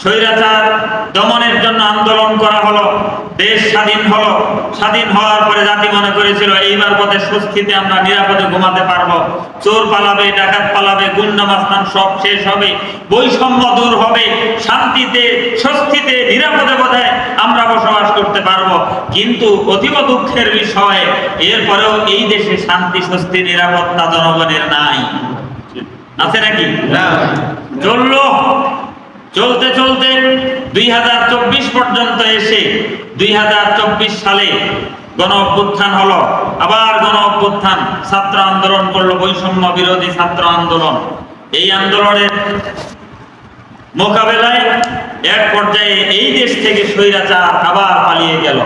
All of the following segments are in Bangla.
স্বৈরাচার দমনের জন্য আন্দোলন করা হলো দেশ স্বাধীন হলো। স্বাধীন হওয়ার পরে জাতি মনে করেছিল এইবার পথে সুস্থিতে আমরা নিরাপদে ঘুমাতে পারব। চোর পালাবে ডাকাত পালাবে গুন্ডা মাস্তান সব শেষ হবে বৈষম্য দূর হবে শান্তিতে স্বস্তিতে নিরাপদে বোধহয় আমরা বসবাস করতে পারব। কিন্তু অতীব দুঃখের বিষয় এরপরেও এই দেশে শান্তি স্বস্তি নিরাপত্তা জনগণের নাই। আছে নাকি? চলল চলতে চলতে দুই হাজার চব্বিশ পর্যন্ত এসে দুই হাজার চব্বিশ সালে গণ অভ্যুত্থান হলো। আবার গণ অভ্যুত্থান ছাত্র আন্দোলন করল, বৈষম্য বিরোধী ছাত্র আন্দোলন। এই আন্দোলনের মোকাবেলায় এক পর্যায়ে এই দেশ থেকে স্বৈরাচার আবার পালিয়ে গেল।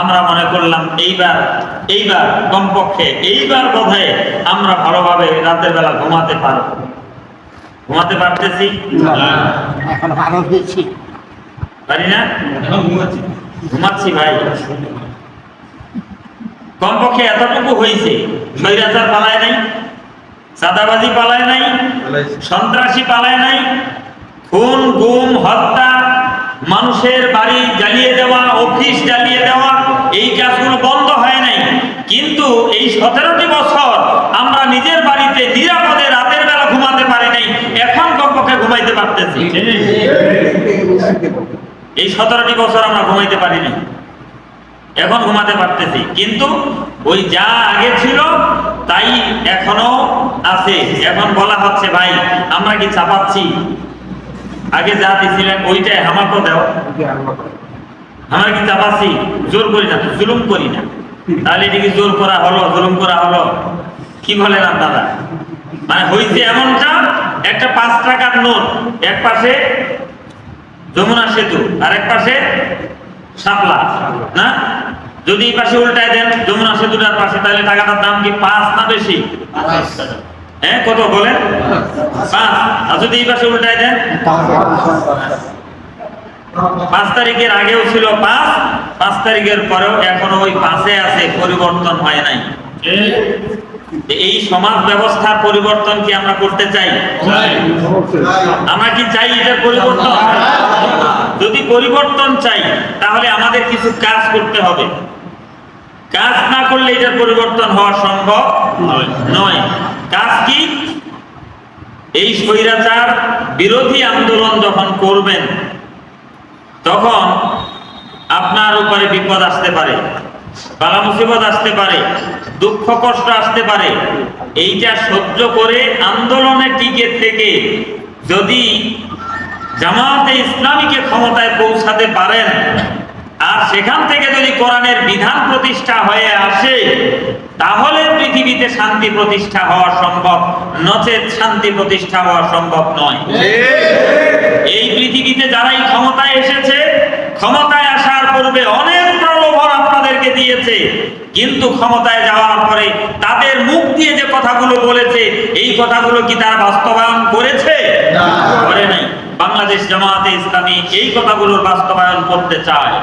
আমরা মনে করলাম, এইবার এইবার কমপক্ষে, এইবার বোধহয় আমরা ভালোভাবে রাতের বেলা ঘুমাতে পারব। ঘুমাতে পারতেছি? এখন পারি না? ঘুমাচ্ছি। ভাই। কমপক্ষে এতটুকু হয়েছে। স্বৈরাচার পালায় নাই চাঁদাবাজি পালায় নাই সন্ত্রাসী পালায় নাই খুন গুম হত্যা মানুষের বাড়ি জ্বালিয়ে দেওয়া অফিস জ্বালিয়ে দেওয়া এই কাজগুলো বন্ধ হয় নাই। কিন্তু এই সতেরোটি বছর আমরা নিজের বাড়িতে নিরাপদে বেলা ঘুমাতে পারি নাই। এখন কমপক্ষে ঘুমাইতে পারতেছি। এই সতেরোটি বছর আমরা ঘুমাইতে পারি নাই। এখন ঘুমাতে পারতেছি। কিন্তু ওই যা আগে ছিল, তাই এখনও আছে। এখন বলা হচ্ছে, ভাই, আমরা কি চাপাচ্ছি? আগে যা দিছিলেন, ওইটাই আমাকেও দাও। আমরা কি চাপাচ্ছি? জোর করি না জুলুম করি না। তাহলে এটা কি জোর করা হলো, জুলুম করা হলো। কি বলেন আপনারা? মানে হইছে এমনটা, একটা পাঁচ টাকার নোট, এক পাশে যমুনা সেতু আর এক পাশে শাপলা, না? যদি এই পাশে উল্টায় দেন যমুনা সেতুটার পাশে, তাহলে টাকাটার দাম কি পাঁচ না বেশি? হ্যাঁ কত বলেন? পাঁচ। আর যদি এই পাশে উল্টায় দেন? পাঁচ তারিখের আগেও ছিল পাঁচ পাঁচ তারিখের পরেও এখনও ওই পাঁচে আছে, পরিবর্তন হয় নাই। এই সমাজ ব্যবস্থার পরিবর্তন কি আমরা করতে চাই? আমরা কি চাই এটার পরিবর্তন? যদি পরিবর্তন চাই তাহলে আমাদের কিছু কাজ করতে হবে। কাজ না করলে এটার পরিবর্তন হওয়া সম্ভব নয়। কাজ কি? এই স্বৈরাচার বিরোধী আন্দোলন যখন করবেন তখন আপনার উপরে বিপদ আসতে পারে। বালা মুসিবত আসতে পারে দুঃখ কষ্ট আসতে পারে এইটা সহ্য করে আন্দোলনে টিকে থেকে যদি জামাতে ইসলামীকে ক্ষমতায় পৌঁছাতে পারেন আর সেখান থেকে যদি কোরআনের বিধান প্রতিষ্ঠা হয়ে আসে তাহলে পৃথিবীতে শান্তি প্রতিষ্ঠা হওয়া সম্ভব নচেত শান্তি প্রতিষ্ঠা হওয়া সম্ভব নয়। এই পৃথিবীতে যারাই ক্ষমতায় এসেছে ক্ষমতায় আসার পূর্বে অনেক প্রলোভন আপনাদেরকে দিয়েছে। কিন্তু ক্ষমতায় যাওয়ার পরে তাদের মুখ দিয়ে যে কথাগুলো বলেছে এই কথাগুলো কি তারা বাস্তবায়ন করেছে? করে নাই। বাংলাদেশ জামায়াতে ইসলামী এই কথাগুলোর বাস্তবায়ন করতে চায়।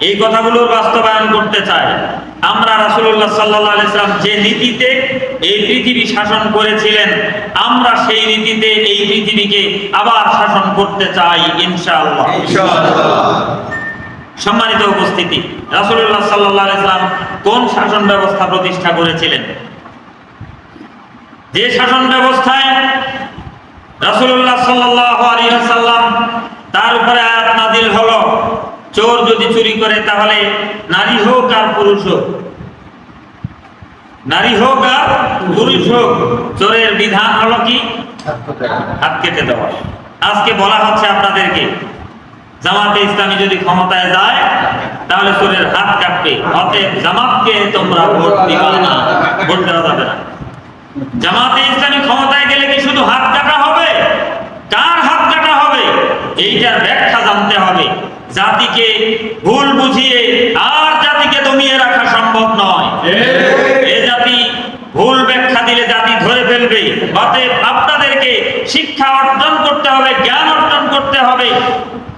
এই কথাগুলোর বাস্তবায়ন করতে চায়। আমরা রাসূলুল্লাহ সাল্লাল্লাহু আলাইহি যে নীতিতে এই পৃথিবী শাসন করেছিলেন আমরা সেই নীতিতে এই পৃথিবীকে আবার শাসন করতে চাই ইনশাআল্লাহ। সম্মানিত উপস্থিতি রাসূলুল্লাহ সাল্লাল্লাহু আলাইহি কোন শাসন ব্যবস্থা প্রতিষ্ঠা করেছিলেন? যে শাসন ব্যবস্থায় রাসুল্লাহ সাল্লাল্লাহু আলাইহি সাল্লাম তার উপরে আয়াত নাযিল হলো চোর যদি চুরি করে তাহলে নারী হোক আর পুরুষ হোক। নারী হোক আর পুরুষ হোক চোরের বিধান হলো কি? হাত কেটে দেওয়া। আজকে বলা হচ্ছে আপনাদেরকে জামাতে ইসলামী যদি ক্ষমতায় যায় তাহলে চোরের হাত কাটবে। অতএব জামাতকে তোমরা ভোট দিবা না ভোট দেওয়া যাবে না। জামাতে ইসলামী ক্ষমতায় গেলে কি শুধু হাত কাটা হবে? কার হাত কাটা হবে? এইটার ব্যাখ্যা জানতে জাতিকে ভুল বুঝিয়ে আর জাতিকে দমিয়ে রাখা সম্ভব নয়। এ জাতি ভুল ব্যাখ্যা দিলে জাতি ধরে ফেলবে। অতএব আপনাদেরকে শিক্ষা অর্জন করতে হবে জ্ঞান অর্জন করতে হবে।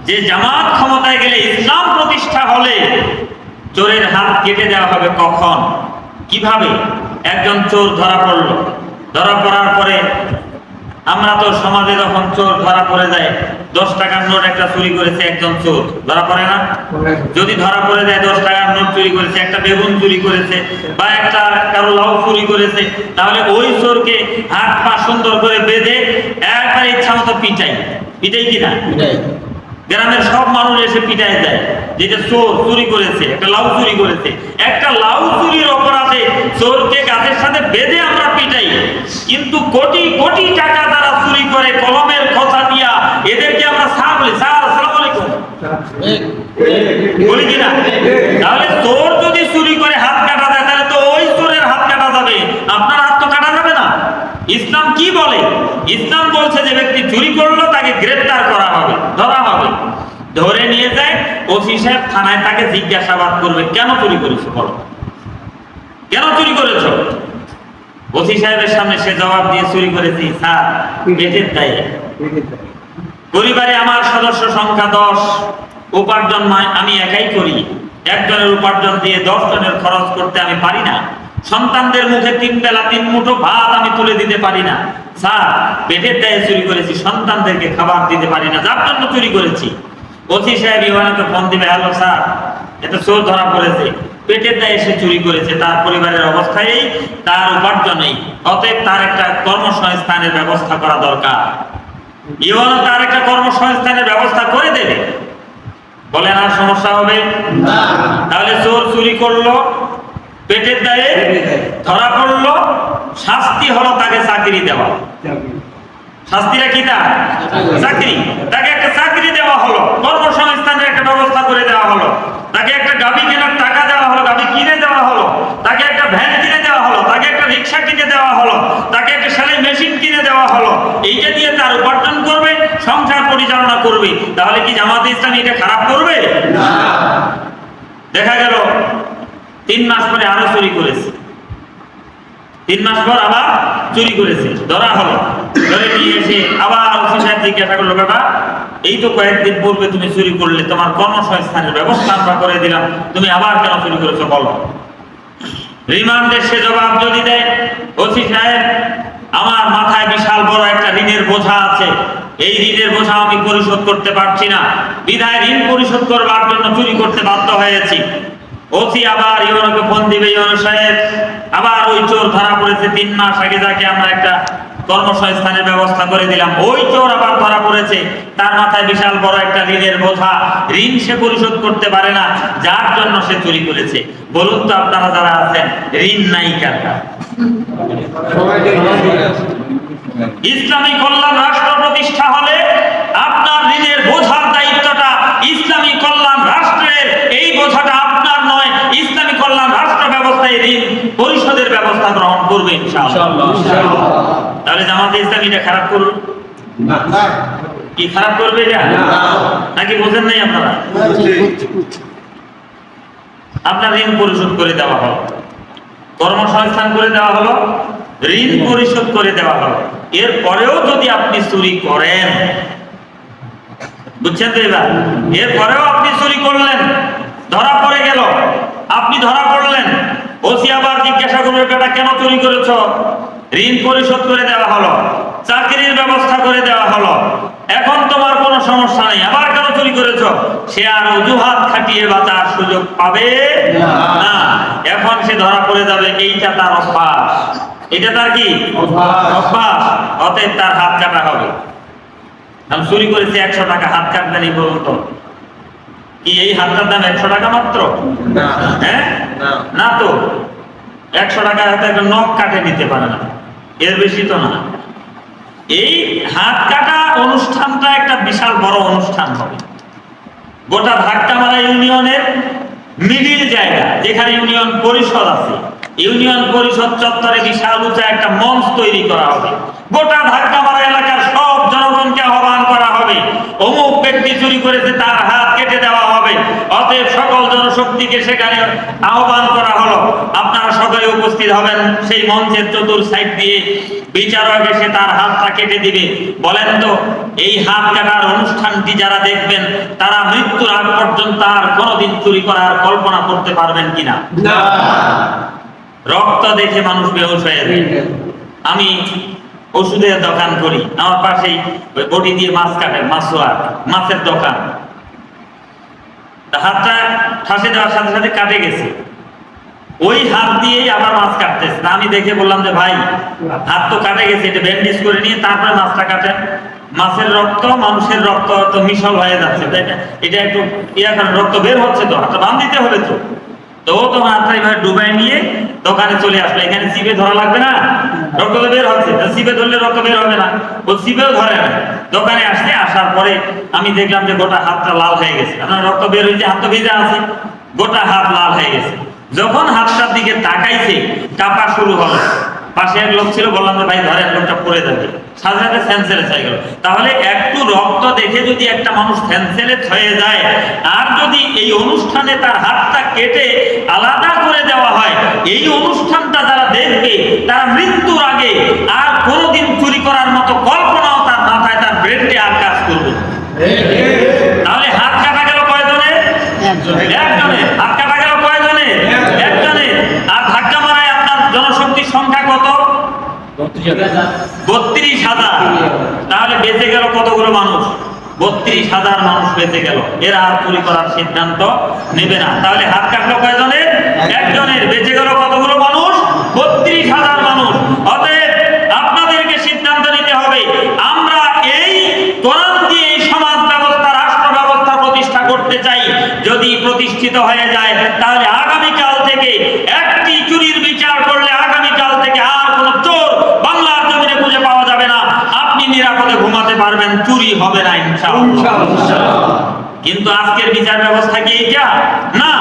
যে জামাত ক্ষমতায় গেলে ইসলাম প্রতিষ্ঠা হলে চোরের হাত কেটে দেওয়া হবে কখন? কীভাবে? একজন চোর ধরা পড়ল। ধরা পড়ার পরে আমরা তো সমাজে যখন চোর ধরা পড়ে যায়, দশ টাকার নোট একটা চুরি করেছে একজন চোর। ধরা পড়ে না? যদি ধরা পড়ে যায়, দশ টাকার নোট চুরি করেছে, একটা বেগুন চুরি করেছে, বা একটা কারও লাউ চুরি করেছে, তাহলে ওই চোরকে হাত পা সুন্দর করে বেঁধে একবার ইচ্ছা মতো পিটাই। পিটাই কিনা গ্রামের সব মানুষ এসে পিটায় যায়। যেটা চোর চুরি করেছে একটা লাউ চুরি করেছে একটা লাউ চুরির অপরাধে চোরকে গাছের সাথে বেঁধে আমরা পিটাই। কিন্তু কোটি কোটি টাকা তারা চুরি করে কলমের কথা দিয়া এদেরকে আমরা সার বলি। স্যার আসসালামু আলাইকুম। বলি কিনা তাহলে চোর যদি চুরি করে হাত কাটা যায় তাহলে তো ওই চোরের হাত কাটা যাবে আপনার হাত তো কাটা যাবে না ইসলাম কি বলে? ইসলাম বলছে যে ব্যক্তি চুরি করল, তাকে গ্রেফতার করা হবে, ধরা হবে। ধরে নিয়ে যায় ওসি সাহেব থানায়, তাকে জিজ্ঞাসাবাদ করবে, কেন চুরি করেছ বলো? কেন চুরি করেছ? ওসি সাহেবের সামনে সে জবাব দিয়ে, চুরি করেছি, স্যার, পেটের দায়ে। পরিবারে আমার সদস্য সংখ্যা দশ, উপার্জন আমি একাই করি। একজনের উপার্জন দিয়ে দশ জনের খরচ করতে আমি পারি না। সন্তানদের মুখে তিন বেলা তিন মুঠো ভাত আমি তুলে দিতে পারি না। স্যার পেটের দায়ে চুরি করেছি সন্তানদেরকে খাবার দিতে পারি না যার জন্য চুরি করেছি। অতি সাহেব ইউহানকে ফোন দিবে হ্যালো স্যার এটা চোর ধরা পড়েছে। পেটের দায়ে সে চুরি করেছে তার পরিবারের অবস্থায় তার উপার্জনেই। অতএব তার একটা কর্মসংস্থানের ব্যবস্থা করা দরকার। ইউনো তার একটা কর্মসংস্থানের ব্যবস্থা করে দেবে। বলেন আর সমস্যা হবে? তাহলে চোর চুরি করল পেটের দায়ে ধরা পড়ল শাস্তি হলো তাকে চাকরি দেওয়া। শাস্তিটা কি তা চাকরি। তাকে একটা চাকরি দেওয়া হলো কর্মসংস্থানের একটা ব্যবস্থা করে দেওয়া হলো। তাকে একটা গাড়ি কেনার টাকা দেওয়া হলো গাড়ি কিনে দেওয়া হলো। তাকে একটা ভ্যান কিনে দেওয়া হলো তাকে একটা রিক্সা কিনে দেওয়া হলো। তাকে একটা সেলাই মেশিন কিনে দেওয়া হলো। এইটা দিয়ে তার উপার্জন করবে সংসার পরিচালনা করবে। তাহলে কি জামাতে ইসলাম এটা খারাপ করবে? দেখা গেল তিন মাস পরে আরও চুরি করেছে। তিন মাস পর আবার চুরি করেছে। ধরা হলো। ধরে নিয়ে এসে আবার ওসি সাহেব জিজ্ঞাসা করল, বাবা, এই তো কয়েকদিন পূর্বে তুমি চুরি করলে, তোমার কর্মসংস্থানের ব্যবস্থা আমরা করে দিলাম। তুমি আবার কেন চুরি করেছ বলো? রিমান্ডের সে জবাব যদি দেয়, ওসি সাহেব, আমার মাথায় বিশাল বড় একটা ঋণের বোঝা আছে। এই ঋণের বোঝা আমি পরিশোধ করতে পারছি না। বিধায় ঋণ পরিশোধ করবার জন্য চুরি করতে বাধ্য হয়েছি। ওসি আবার ইউনোকে ফোন দিবে ইউনো সাহেব। আবার ওই চোর ধরা পড়েছে তিন মাস আগে, যাকে আমরা একটা কর্মসংস্থানের ব্যবস্থা করে দিলাম। ওই চোর আবার ধরা পড়েছে। তার মাথায় বিশাল বড় একটা ঋণের বোঝা। ঋণ সে পরিশোধ করতে পারে না। যার জন্য সে চুরি করেছে। বলুন তো আপনারা যারা আছেন, ঋণ নাই ইসলামী কল্যাণ রাষ্ট্র প্রতিষ্ঠা হলে আপনার ঋণের বোঝার দায়িত্বটা ইসলামী কল্যাণ রাষ্ট্রের এই বোঝাটা আপনার নয় ইসলামী কল্যাণ ঋণ ব্যবস্থা গ্রহণ করবে তাহলে জামাতে ইসলাম এটা খারাপ করুন? কি খারাপ করবে এটা? নাকি বোঝেন নাই আপনারা? আপনার ঋণ পরিশোধ করে দেওয়া হলো। কর্মসংস্থান করে দেওয়া হলো ঋণ পরিশোধ করে দেওয়া হলো। এর পরেও যদি আপনি চুরি করেন বুঝছেন তো এবার? এর পরেও আপনি চুরি করলেন ধরা পড়ে গেল। আপনি ধরা জিজ্ঞাসা কেন চুরি করেছ? ঋণ পরিশোধ করে দেওয়া হলো চাকরির ব্যবস্থা করে দেওয়া হলো। এখন তোমার কোনো সমস্যা নেই আবার কেন চুরি করেছ? সে আর অজুহাত খাটিয়ে বাঁচার সুযোগ পাবে না। এখন সে ধরা পড়ে যাবে এইটা তার অভ্যাস। এটা তার কি? অভ্যাস। অতএব তার হাত কাটা হবে। আমি চুরি করেছি একশো টাকা হাত কাটবেন এই বলুন তো কি এই হাতটার দাম একশো টাকা মাত্র? হ্যাঁ? না তো? একশো টাকা হাতে একটা নখ কাটে নিতে পারে না। এর বেশি তো না। এই হাত কাটা অনুষ্ঠানটা একটা বিশাল বড় অনুষ্ঠান হবে। গোটা ধাক্কামারা ইউনিয়নের মিডিল জায়গা, যেখানে ইউনিয়ন পরিষদ আছে, ইউনিয়ন পরিষদ চত্বরে বিশাল উঁচা একটা মঞ্চ তৈরি করা হবে। গোটা ধাক্কামারা এলাকার সব জনগণকে আহ্বান করা হবে। অমুক ব্যক্তি চুরি করেছে তার হাত কেটে দেওয়া হবে। অতএব সকল জনশক্তিকে সেখানে আহ্বান করা হলো। আপনারা সকলে উপস্থিত হবেন সেই মঞ্চের চতুর সাইড দিয়ে। বিচারক এসে তার হাতটা কেটে দিবে। বলেন তো এই হাত কাটার অনুষ্ঠানটি যারা দেখবেন তারা মৃত্যুর আগ পর্যন্ত আর কোনোদিন চুরি করার কল্পনা করতে পারবেন কিনা? রক্ত দেখে মানুষ বেহুশ হয়ে যায় আমি ওষুধের দোকান করি। আমার পাশেই বটি দিয়ে মাছ কাটে মাছোয়ার মাছের দোকান। হাতটা ঠাসে দেওয়ার সাথে সাথে কাটে গেছে। ওই হাত দিয়েই আবার মাছ কাটতেছে। আমি দেখে বললাম যে, ভাই, হাত তো কাটে গেছে, এটা ব্যান্ডেজ করে নিয়ে তারপরে মাছটা কাটেন। মাছের রক্ত, মানুষের রক্ত তো মিশল হয়ে যাচ্ছে, তাই না? এটা একটু ইয়া করেন, রক্ত বের হচ্ছে তো, হাতটা বান দিতে হবে তো। তো তখন হাতটা এইভাবে ডুবাই নিয়ে দোকানে চলে আসলো। এখানে সিপে ধরা লাগবে না? রক্ত বের হচ্ছে। সিপে ধরলে রক্ত বের হবে না। ও সিপেও ধরে না। দোকানে আসলে আসার পরে আমি দেখলাম যে গোটা হাতটা লাল হয়ে গেছে। আপনার রক্ত বের হয়েছে, হাত তো ভিজা আছে। গোটা হাত লাল হয়ে গেছে। যখন হাতটার দিকে তাকাইছে কাপা শুরু হলো পাশে এক লোক ছিল, বললাম যে, ভাই ধরেন লোকটা পড়ে যাবে। সাথে সাথে সেন্সেলেস হয়ে গেল। তাহলে একটু রক্ত দেখে যদি একটা মানুষ সেন্সেলেস হয়ে যায়, আর যদি এই অনুষ্ঠানে তার হাতটা কেটে আলাদা করে দেওয়া হয়, এই অনুষ্ঠানটা যারা দেখবে, তারা মৃত্যুর আগে আর কোনোদিন চুরি করার মতো কল্পনাও তার মাথায়, তার ব্রেনটে আর কাজ করবে না। তাহলে হাত কাটা গেল কয়জনের একজনের। একজনের হাত কাটা গেল কয়জনের একজনের আর ধাক্কা মারায় আপনার জনশক্তির সংখ্যা কত বত্রিশ হাজার তাহলে বেঁচে গেল কতগুলো মানুষ বত্রিশ হাজার মানুষ বেঁচে গেল। এরা আর চুরি করার সিদ্ধান্ত নেবে না। তাহলে হাত কাটলো কয়জনের? একজনের। বেঁচে গেল কতগুলো মানুষ? বত্রিশ হাজার মানুষ। অতএব আপনাদেরকে সিদ্ধান্ত নিতে হবে আমরা এই কোরআন দিয়ে এই সমাজ ব্যবস্থা রাষ্ট্র ব্যবস্থা প্রতিষ্ঠা করতে চাই। যদি প্রতিষ্ঠিত হয়ে যায় তাহলে আগামীকাল থেকে একটি চুরির বিচার করলে আগামীকাল থেকে আর কোনো চোর বাংলার জমিনে খুঁজে পাওয়া যাবে না আপনি ঘুমাতে পারবেন চুরি হবে না ইনশাআল্লাহ। কিন্তু আজকের বিচার ব্যবস্থা কি এইটা? না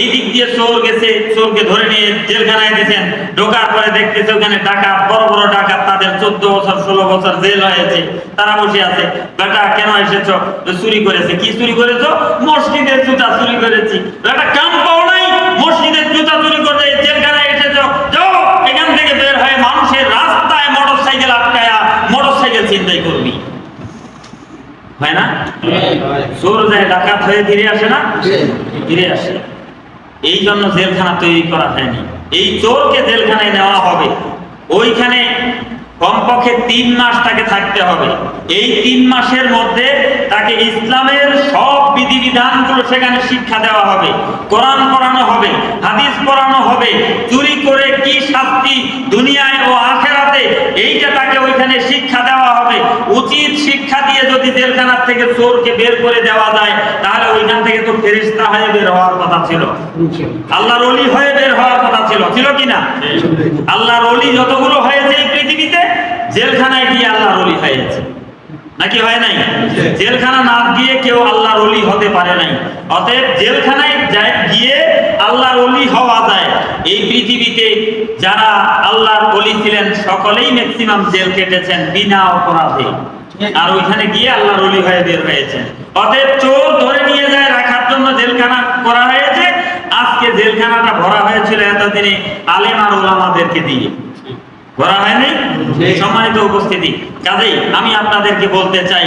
এই দিক দিয়ে চোর গেছে চোরকে ধরে নিয়ে জেলখানায় দিয়েছেন। ঢোকার পরে দেখতেছে ওখানে ডাকাত বড় বড় ডাকাত তাদের চোদ্দ বছর ষোলো বছর জেল হয়েছে তারা বসে আছে। বেটা কেন এসেছ? চুরি করেছে। কি চুরি করেছ? মসজিদের জুতা চুরি করেছি। বেটা কাম পাও নাই মসজিদের জুতা চুরি করতে জেলখানায় এসেছ। যাও এখান থেকে বের হয়ে মানুষের রাস্তায় মোটর সাইকেল আটকায়া মোটর সাইকেল চিন্তাই করবি হয় না? চোর যায় ডাকাত হয়ে ফিরে আসে না? ফিরে আসে। এই জন্য জেলখানা তৈরি করা হয়নি। এই চোরকে জেলখানায় নেওয়া হবে। ওইখানে কমপক্ষে তিন মাস তাকে থাকতে হবে। এই তিন মাসের মধ্যে তাকে ইসলামের সব বিধিবিধানগুলো সেখানে শিক্ষা দেওয়া হবে। কোরআন পড়ানো হবে হাদিস পড়ানো হবে। চুরি করে কি শাস্তি দুনিয়ায় ও আখেরাতে এইটা তাকে ওইখানে শিক্ষা দেওয়া হবে। উচিত শিক্ষা দিয়ে যদি জেলখানার থেকে চোরকে বের করে দেওয়া যায়, তাহলে ওইখান থেকে তো ফেরিস্তা হয়ে বের হওয়ার কথা ছিল। আল্লাহর অলি হয়ে বের হওয়ার কথা ছিল। ছিল কি না? আল্লাহর অলি যতগুলো হয়েছে এই পৃথিবীতে, জেলখানায় গিয়ে আল্লাহর অলি হয়েছে। নাকি হয় নাই? জেলখানা না গিয়ে কেউ আল্লাহর অলি হতে পারে নাই। অতএব জেলখানায় গিয়ে আল্লাহর অলি হওয়া যায়। এই পৃথিবীতে যারা আল্লাহর অলি ছিলেন সকলেই ম্যাক্সিমাম জেল কেটেছেন বিনা অপরাধে। আর ওইখানে গিয়ে আল্লাহর অলি হয়ে বের হয়েছেন। অতএব চোর ধরে নিয়ে যায় রাখার জন্য জেলখানা করা হয়েছে। আজকে জেলখানাটা ভরা হয়েছিল এতদিনে আলেম আর ওলামাদেরকে দিয়ে। ভরা হয়নি? সম্মানিত উপস্থিতি। কাজেই আমি আপনাদেরকে বলতে চাই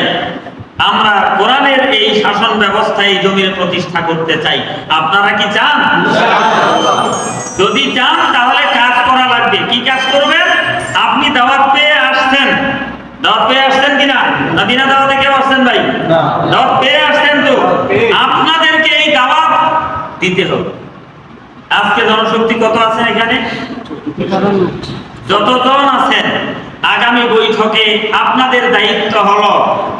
আমরা কোরআনের এই শাসন ব্যবস্থা এই জমির প্রতিষ্ঠা করতে চাই। আপনারা কি চান? যদি চান তাহলে কাজ করা লাগবে। কি কাজ করবেন? আপনি দাওয়াত পেয়ে আসছেন। দাওয়াত পেয়ে আসছেন কিনা? না বিনা দাওয়াতে কেউ আসছেন ভাই? না। দাওয়াত পেয়ে আসছেন তো? আপনাদেরকে এই দাওয়াত দিতে হবে। আজকে জনশক্তি কত আছেন এখানে? যতজন আছেন আগামী বৈঠকে আপনাদের দায়িত্ব হলো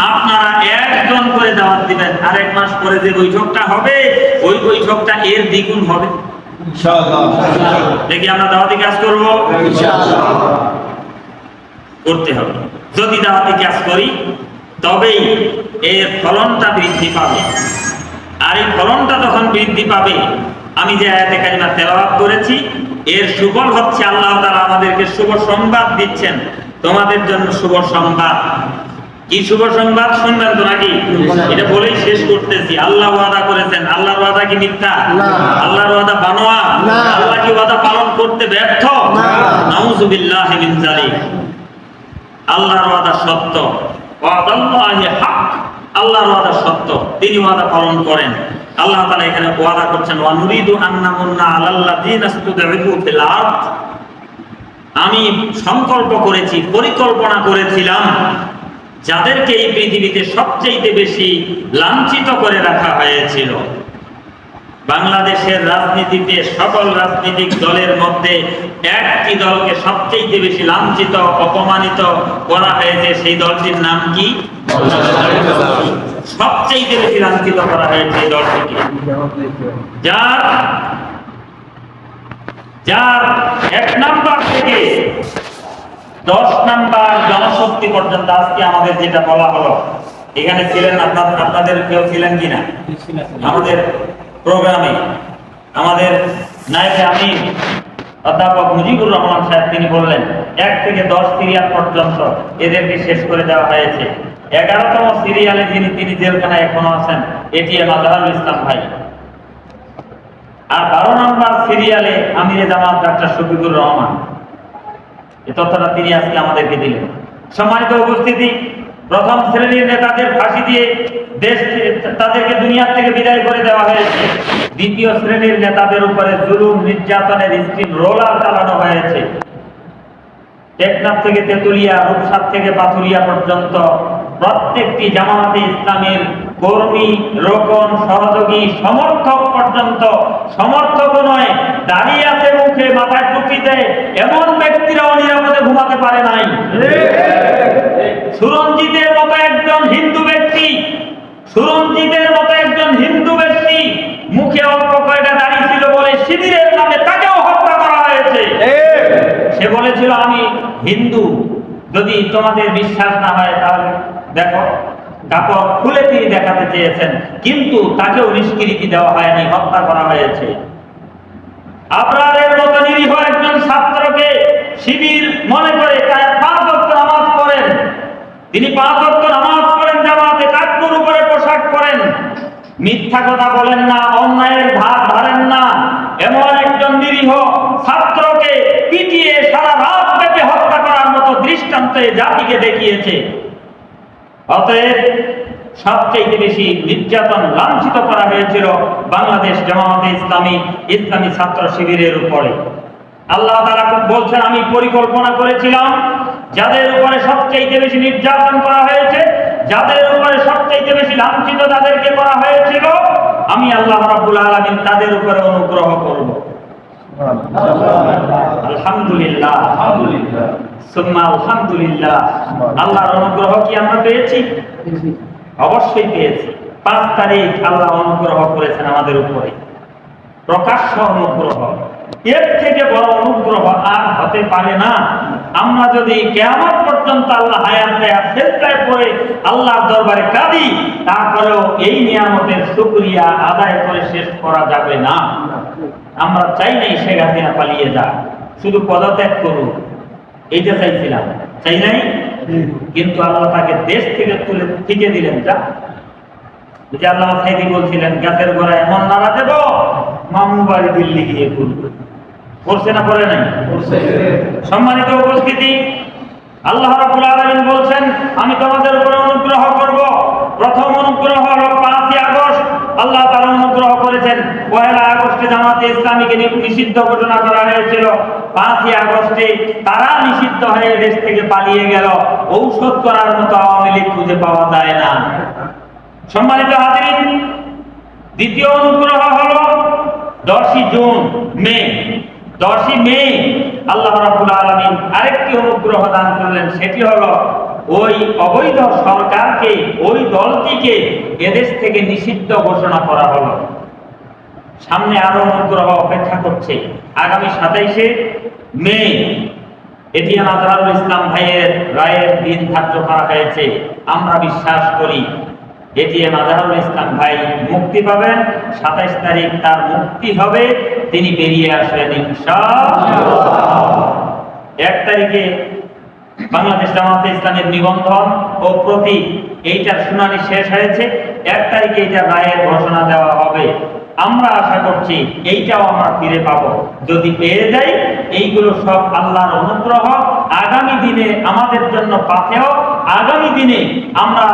আপনারা একজন করে দাওয়াত দিবেন। আর এক মাস পরে যে বৈঠকটা হবে ওই বৈঠকটা এর দ্বিগুণ হবে। দেখি আমরা দাওয়াতি কাজ করব? করতে হবে। যদি দাওয়াতি কাজ করি তবেই এর ফলনটা বৃদ্ধি পাবে। আর এই ফলনটা যখন বৃদ্ধি পাবে আমি যে আয়াতে কারিমা তেলাওয়াত করেছি এর সুফল হচ্ছে আল্লাহ তাআলা আমাদেরকে শুভ সংবাদ দিচ্ছেন। তোমাদের জন্য শুভ সংবাদ। কি শুভ সংবাদ? শুনবেন তো নাকি? এটা বলেই শেষ করতেছি। আল্লাহ ওয়াদা করেছেন। আল্লাহর ওয়াদা কি মিথ্যা? আল্লাহর ওয়াদা বানোয়া? আল্লাহ কি ওয়াদা পালন করতে ব্যর্থ? না। নাউযুবিল্লাহি মিন যালিক। আল্লাহর ওয়াদা সত্য। ওয়াদাল্লাহি হক। আল্লাহর ওয়াদা সত্য। তিনি ওয়াদা পালন করেন। আল্লাহ তাআলা এখানে ওয়াদা করছেন, ওয়া নুরিদু আন নামুন্না আলাল্লাযিনা ইসতুদঈফু ফিল আরদ। আমি সংকল্প করেছি, পরিকল্পনা করেছিলাম, যাদেরকে এই পৃথিবীতে সবচেয়ে বেশি লাঞ্ছিত করে রাখা হয়েছিল। বাংলাদেশের রাজনীতিতে সকল রাজনৈতিক দলের মধ্যে একটি দলকে সবচেয়ে বেশি লাঞ্ছিত, অপমানিত করা হয়েছে, সেই দলটির নাম কি? সবচেয়ে বেশি লাঞ্ছিত করা হয়েছে এই দলটিকে। যার যার এক নাম্বার থেকে দশ নাম্বার জনশক্তি পর্যন্ত আজকে আমাদের যেটা বলা হলো, এখানে ছিলেন আপনাদের আপনাদের কেউ ছিলেন কিনা? আমাদের প্রোগ্রামে, আমাদের নায়ক আমি, অধ্যাপক মুজিবুর রহমান সাহেব, তিনি বললেন, এক থেকে দশ সিরিয়াল পর্যন্ত এদেরকে শেষ করে দেওয়া হয়েছে। এগারোতম সিরিয়ালে যিনি, তিনি জেলখানায় এখনও আছেন, এটিএম আজহারুল ইসলাম ভাই। আর বারো নম্বর সিরিয়ালে আমিরে জামাত ডাক্তার শফিকুর রহমান। এই তথ্যটা তিনি আজকে আমাদেরকে দিলেন। সম্মানিত উপস্থিতি, প্রথম শ্রেণির নেতাদের ফাঁসি দিয়ে দেশ তাদেরকে দুনিয়া থেকে বিদায় করে দেওয়া হয়েছে। দ্বিতীয় শ্রেণির নেতাদের উপরে জুলুম, নির্যাতনের স্ক্রিন রোলার চালানো হয়েছে। টেকনাফ থেকে তেঁতুলিয়া রূপসার থেকে পাথুরিয়া পর্যন্ত প্রত্যেকটি জামাতে ইসলামের কর্মী, রোকন, সহযোগী, সমর্থক পর্যন্ত সমর্থক নয়, দাঁড়িয়ে আছে মুখে, মাথায় টুপি দেয় এমন ব্যক্তিরাও নিরাপদে ঘুমাতে পারে নাই। সুরঞ্জিতের মতো একজন হিন্দু ব্যক্তি, সুরঞ্জিতের মতো একজন হিন্দু ব্যক্তি, মুখে অল্প কয়টা দাড়ি ছিল বলে শিবিরের নামে তাকেও হত্যা করা হয়েছে। সে বলেছিল, আমি হিন্দু, যদি তোমাদের বিশ্বাস না হয় তাহলে দেখো কাপড় খুলে তিনি দেখাতে চেয়েছেন, কিন্তু তাকেও নিষ্কৃতি দেওয়া হয়নি, হত্যা করা হয়েছে। আপনাদের মতো নিরীহ একজন ছাত্রকে শিবির মনে করে তার পাঁচ ভক্ত নামাজ পড়েন। তিনি পাঁচ ভক্ত নামাজ পড়েন, জামাতে কাকপুর উপরে পোশাক পরেন। মিথ্যা কথা বলেন না, অন্যায়ের ধার ধারেন না। এমন একজন নিরীহ ছাত্রকে পিটিয়ে সারা রাত ব্যাপী হত্যা করার মতো দৃষ্টান্ত জাতিকে দেখিয়েছে। অতএব সবচেয়ে বেশি নির্যাতন লাঞ্ছিত করা হয়েছিল বাংলাদেশ জামায়াতে ইসলামী ইসলামী ছাত্র শিবিরের উপরে। আল্লাহ তারা বলছেন, আমি পরিকল্পনা করেছিলাম, যাদের উপরে সবচেয়ে বেশি নির্যাতন করা হয়েছে, যাদের উপরে সবচেয়ে বেশি লাঞ্ছিত তাদেরকে করা হয়েছিল, আমি আল্লাহ রাব্বুল আলামিন তাদের উপরে অনুগ্রহ করব। আলহামদুলিল্লাহ। সুম্মা আলহামদুলিল্লাহ। আল্লাহর অনুগ্রহ কি আমরা পেয়েছি? অবশ্যই পেয়েছি। পাঁচ তারিখ আল্লাহ অনুগ্রহ করেছেন আমাদের উপরে। প্রকাশ্য অনুগ্রহ। এর থেকে বড় অনুগ্রহ আর হতে পারে না। আমরা যদি কেমন পর্যন্ত আল্লাহ হায়াত পরে আল্লাহর দরবারে কাঁদি তারপরেও এই নিয়ামতের শুকরিয়া আদায় করে শেষ করা যাবে না। আমরা চাই নাই শেখ হাসিনা পালিয়ে যা শুধু পদত্যাগ করুক। এইটা চাইছিলাম। চাই নাই? কিন্তু আল্লাহ তাকে দেশ থেকে তুলে টিকে দিলেন যা। যে আল্লাহ সাইদি বলছিলেন গাছের গোড়া এমন নাড়া দেব মামু বাড়ি দিল্লি গিয়ে করবে করছে না করে নাই? সম্মানিত উপস্থিতি আল্লাহ রাব্বুল আলামিন বলছেন আমি তোমাদের উপরে অনুগ্রহ করব। প্রথম অনুগ্রহ হলো পাঁচই আগস্ট আল্লাহ তাআলা অনুগ্রহ করেছেন। পয়লা আগস্টে জামাতে ইসলামীকে নিষিদ্ধ ঘোষণা করা হয়েছিল। পাঁচই আগস্টে তারা নিষিদ্ধ হয়ে দেশ থেকে পালিয়ে গেল। ঔষধ করার মতো আওয়ামী লীগ খুঁজে পাওয়া যায় না। সম্মানিত হাজিরিন, দ্বিতীয় অনুগ্রহ হলো দশই জুন, মে। দশই মে আল্লাহ রাব্বুল আলামিন আরেকটি অনুগ্রহ দান করলেন, সেটি হলো ওই অবৈধ সরকারকে, ওই দলটিকে এদেশ থেকে নিষিদ্ধ ঘোষণা করা হলো। সামনে আরও অনুগ্রহ অপেক্ষা করছে। আগামী সাতাইশে মে এটিএম আজহারুল ইসলাম ভাইয়ের রায়ের দিন ধার্য করা হয়েছে। আমরা বিশ্বাস করি এটিএম আজহারুল ইসলাম ভাই মুক্তি পাবেন। সাতাইশ তারিখ তার মুক্তি হবে। তিনি বেরিয়ে আসবেন ইনশাআল্লাহ। এক তারিখে বাংলাদেশ জামাতে ইসলামের নিবন্ধন ও প্রতি এইটার শুনানি শেষ হয়েছে। এক তারিখে এইটা রায়ের ঘোষণা দেওয়া হবে। আমরা আশা করছি এইটাও আমরা ফিরে পাবো। যদি পেয়ে যাই, এইগুলো সব আল্লাহর অনুগ্রহ। আগামী দিনে আমাদের জন্য পাথেও আগামী দিনে আমরা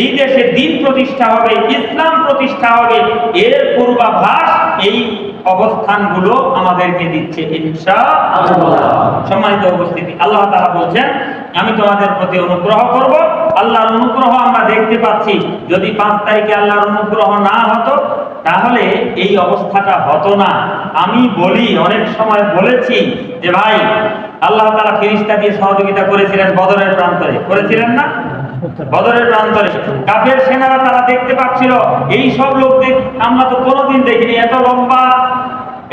এই দেশে দিন প্রতিষ্ঠা হবে, ইসলাম প্রতিষ্ঠা হবে। এর পূর্বাভাস এই অবস্থানগুলো আমাদেরকে দিচ্ছে সম্মানিত উপস্থিতি, আল্লাহ তাআলা বলছেন, আমি তোমাদের প্রতি অনুগ্রহ করব। আল্লাহর অনুগ্রহ আমরা দেখতে পাচ্ছি। যদি পাঁচ তারিখে আল্লাহর অনুগ্রহ না হতো, তাহলে এই অবস্থাটা হতো না। আমি বলি, অনেক সময় বলেছি যে, ভাই, আল্লাহ তাআলা ফিরিস্তা দিয়ে সহযোগিতা করেছিলেন বদরের প্রান্তরে। করেছিলেন না? বদরের প্রান্তরে। কাফের সেনারা তারা দেখতে পাচ্ছিল, এই সব লোক দেখ- আমরা তো কোনোদিন দেখিনি, এত লম্বা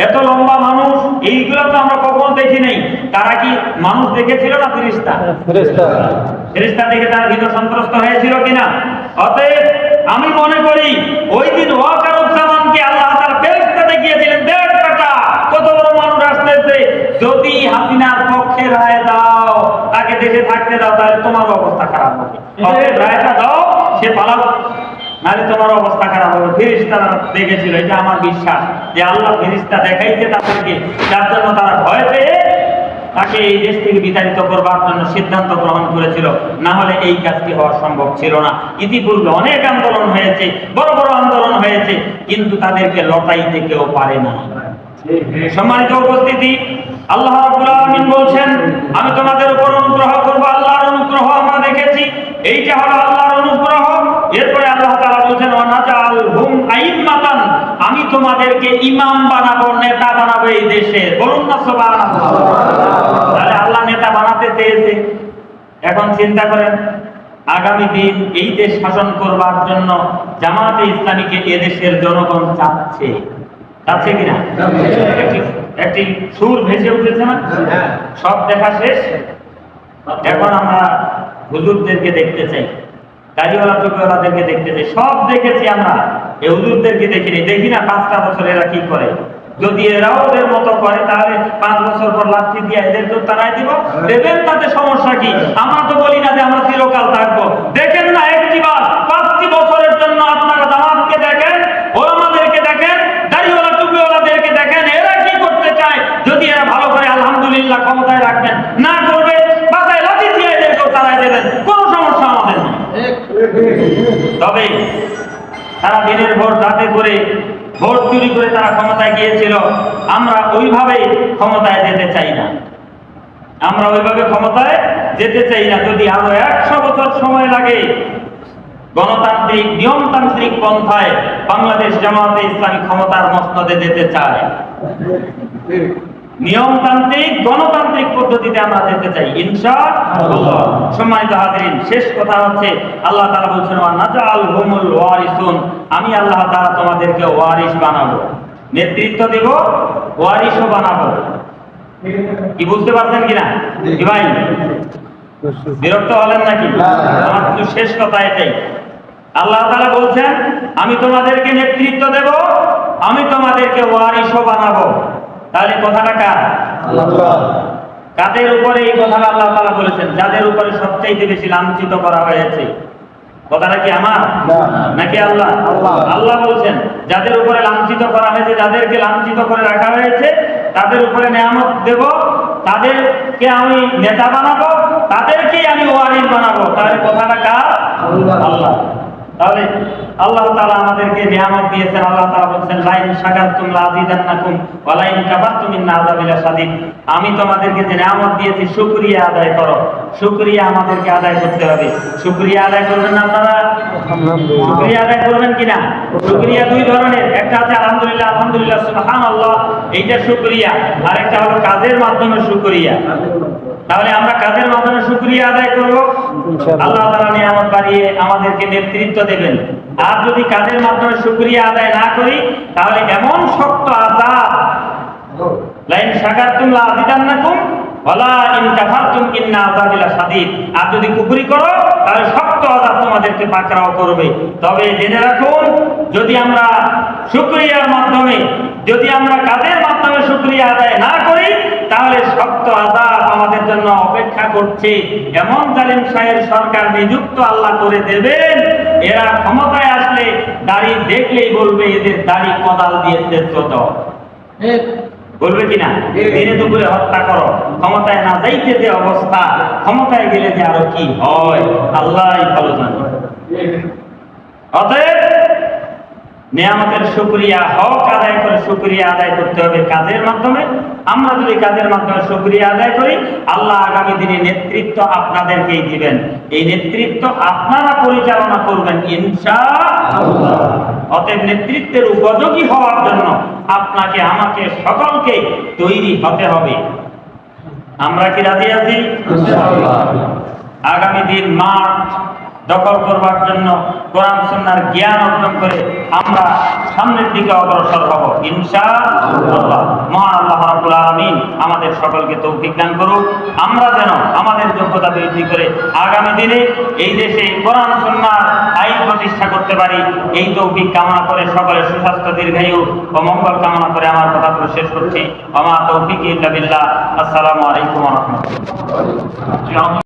এত লম্বা মানুষ এইগুলো তো আমরা কখনো দেখি নাই। তারা কি মানুষ দেখেছিল না ফিরিস্তা ফেরেশতা। দেখে তার ভীত সন্ত্রস্ত হয়েছিল কিনা? অতএব আমি মনে করি ওই দিন ওয়াকারুজ্জামানকে আল্লাহ তাআলা ফেরেশতা দেখিয়েছিলেন দেখ বেটা কত বড় মানুষ আসতেছে। যদি হাসিনার পক্ষে রায় দাও তাকে দেশে থাকতে দাও তাহলে তোমার অবস্থা খারাপ হবে। রায়টা দাও সে পালাও নাহলে তোমার অবস্থা খারাপ হবে। ফেরিস্তারা দেখেছিল, এটা আমার বিশ্বাস যে আল্লাহ ফেরিস্তা দেখাইছে তাদেরকে, যার জন্য তারা ভয় পেয়ে তাকে এই দেশ থেকে বিতাড়িত করবার জন্য সিদ্ধান্ত গ্রহণ করেছিল। না হলে এই কাজটি হওয়া সম্ভব ছিল না। ইতিপূর্বে অনেক আন্দোলন হয়েছে, বড় বড় আন্দোলন হয়েছে, কিন্তু তাদেরকে লটাইতে কেউ পারে না। সম্মানিত উপস্থিতি, আল্লাহ রাব্বুল আলামিন বলছেন, আমি তোমাদের উপর অনুগ্রহ করব, আল্লাহর অনুগ্রহ আমরা দেখেছি। এইটা হলো আল্লাহর অনুগ্রহ এরপরে আল্লাহ তাআলা বলছেন ওয়া নাজাল হুম আমি তোমাদেরকে ইমাম বানাবো, নেতা বানাবো এই দেশে। বলুন না সুবহানাল্লাহ। তাহলে আল্লাহ নেতা বানাতে চেয়েছে। এখন চিন্তা করেন, আগামী দিন এই দেশ শাসন করবার জন্য জামাতে ইসলামীকে এদেশের জনগণ চাচ্ছে। চাচ্ছে কিনা? একটি সুর ভেসে উঠেছে না? সব দেখা শেষ? এখন আমরা হুজুরদেরকে দেখতে চাই, গাড়িওয়ালা টুপিওয়ালাদেরকে দেখতে চাই, সব দেখেছি আমরা। এই হুজুরদেরকে দেখিনি, দেখি না পাঁচটা বছর এরা কি করে। যদি এরাও ওদের মতো করে, তাহলে পাঁচ বছর পর লাঠি দিয়ে এদেরকেও তারাই দিব। দেবেন তাতে সমস্যা কি? আমরা তো বলি না যে আমরা চিরকাল থাকব। দেখেন না একটি বার, পাঁচটি বছরের জন্য আপনারা জামাতকে দেখেন, ওলামাদেরকে দেখেন, দাড়িওয়ালা, টুপিওয়ালাদেরকে দেখেন, এরা কি করতে চায়? যদি এরা ভালো করে আলহামদুলিল্লাহ ক্ষমতায় রাখবেন, না করবে, বাসায় লাঠি দিয়ে এদেরকেও তারাই দেবেন। কোনো সমস্যা আমাদের তবে তারা দিনের ভোট রাতে করে ভোট চুরি করে তারা ক্ষমতায় গিয়েছিল। আমরা ওইভাবে ক্ষমতায় যেতে চাই না। আমরা ওইভাবে ক্ষমতায় যেতে চাই না। যদি আরও একশো বছর সময় লাগে, গণতান্ত্রিক, নিয়মতান্ত্রিক পন্থায় বাংলাদেশ জামাতে ইসলামী ক্ষমতার মস্তদে যেতে চায়। নিয়মতান্ত্রিক গণতান্ত্রিক পদ্ধতিতে আমরা যেতে চাই ইনশা সম্মানিত হাজিরিন শেষ কথা হচ্ছে আল্লাহ তাআলা বলছেন নাজাল হুমুল ওয়ারিসুন আমি আল্লাহ তাআলা তোমাদেরকে ওয়ারিস বানাবো। নেতৃত্ব দেব ওয়ারিসও বানাবো। কি বুঝতে পারছেন কিনা? কি ভাই। বিরক্ত হলেন নাকি? আমার কিন্তু শেষ কথা এটাই। আল্লাহ তাআলা বলছেন আমি তোমাদেরকে নেতৃত্ব দেব আমি তোমাদেরকে ওয়ারিসও বানাবো। তাহলে কথাটা কার? কাদের উপরে এই কথাটা আল্লাহ তাআলা বলেছেন? যাদের উপরে সবচাইতে বেশি লাঞ্ছিত করা হয়েছে। কথাটা কি আমার? নাকি আল্লাহ? আল্লাহ। বলছেন যাদের উপরে লাঞ্ছিত করা হয়েছে যাদেরকে লাঞ্ছিত করে রাখা হয়েছে তাদের উপরে নিয়ামত দেব তাদেরকে আমি নেতা বানাবো তাদেরকেই আমি ওয়ারিস বানাবো। তাহলে কথাটা কার? আল্লাহ। তাহলে আল্লাহ তাআলা আমাদেরকে নিয়ামত দিয়েছেন। আল্লাহ তাআলা বলছেন লাইন শাকারতুম লাযিদান্নাকুম ওয়া লাইন কাফারতুম ইন আযাবিল শাদীদ। আমি তোমাদেরকে যে নিয়ামত দিয়েছি শুকরিয়া আদায় করো। শুকরিয়া আমাদেরকে আদায় করতে হবে। শুকরিয়া আদায় করবেন না আপনারা? শুকরিয়া আদায় করবেন কিনা? শুকরিয়া দুই ধরনের। একটা আছে আলহামদুলিল্লাহ আলহামদুলিল্লাহ সুবহানাল্লাহ এইটা শুকরিয়া। আর একটা হলো কাজের মাধ্যমে শুকরিয়া। তাহলে আমরা কাদের মাধ্যমে শুকরিয়া আদায় করব? আল্লাহ তাআলা নিয়ামত বাড়িয়ে আমাদেরকে নেতৃত্ব দেবেন। আর যদি কাদের মাধ্যমে শুকরিয়া আদায় না করি তাহলে এমন শক্ত আযাব লাইন শাকারতুম লা আযিদান্নাকুম ওয়ালা ইন কাফারতুম ইন্না আযাবিলা শাদীদ। আর যদি কুফরি করো, তাহলে শক্ত আযাব তোমাদেরকে পাকড়াও করবে। তবে জেনে রাখুন, যদি আমরা শুকরিয়ার মাধ্যমে, যদি আমরা কাজের মাধ্যমে শুকরিয়া আদায় না করি, তাহলে শক্ত আযাব আমাদের জন্য অপেক্ষা করছে। এমন জালিম শাহের সরকার নিযুক্ত আল্লাহ করে দেবেন, এরা ক্ষমতায় আসলে দাড়ি দেখলেই বলবে, এদের দাড়ি কদাল দিয়ে তেজ দাও বলবে কিনা? দিনে দুপুরে হত্যা করো। ক্ষমতায় না যাইতে যে অবস্থা ক্ষমতায় গেলে যে আরও কি হয়? আল্লাহ ভালো জানে। অতএব নিয়ামতের শুকরিয়া হক আদায় করে শুকরিয়া আদায় করতে হবে কাজের মাধ্যমে। আমরা যদি কাজের মাধ্যমে শুকরিয়া আদায় করি আল্লাহ আগামী দিনে নেতৃত্ব আপনাদেরকেই দিবেন। এই নেতৃত্ব আপনারা পরিচালনা করবেন ইনশা অতএব নেতৃত্বের উপযোগী হওয়ার জন্য আপনাকে আমাকে সকলকে তৈরি হতে হবে। আমরা কি রাজি আছি? আগামী দিন মাঠ দখল করবার জন্য কোরআন সন্ন্যার জ্ঞান অর্জন করে আমরা সামনের দিকে অগ্রসর হব ইনশা মহান আল্লাহ আলামিন আমাদের সকলকে তৌফিক দান করুক। আমরা যেন আমাদের যোগ্যতা বৃদ্ধি করে আগামী দিনে এই দেশে কোরআন সন্ন্যার আইন প্রতিষ্ঠা করতে পারি, এই তৌফিক কামনা করে সকলের সুস্বাস্থ্য, দীর্ঘায়ু ও মঙ্গল কামনা করে আমার কথাগুলো শেষ করছি। আমার তৌফিক ইল্লা বিল্লাহ। আসসালামু আলাইকুম রাহমাতুল্লাহ।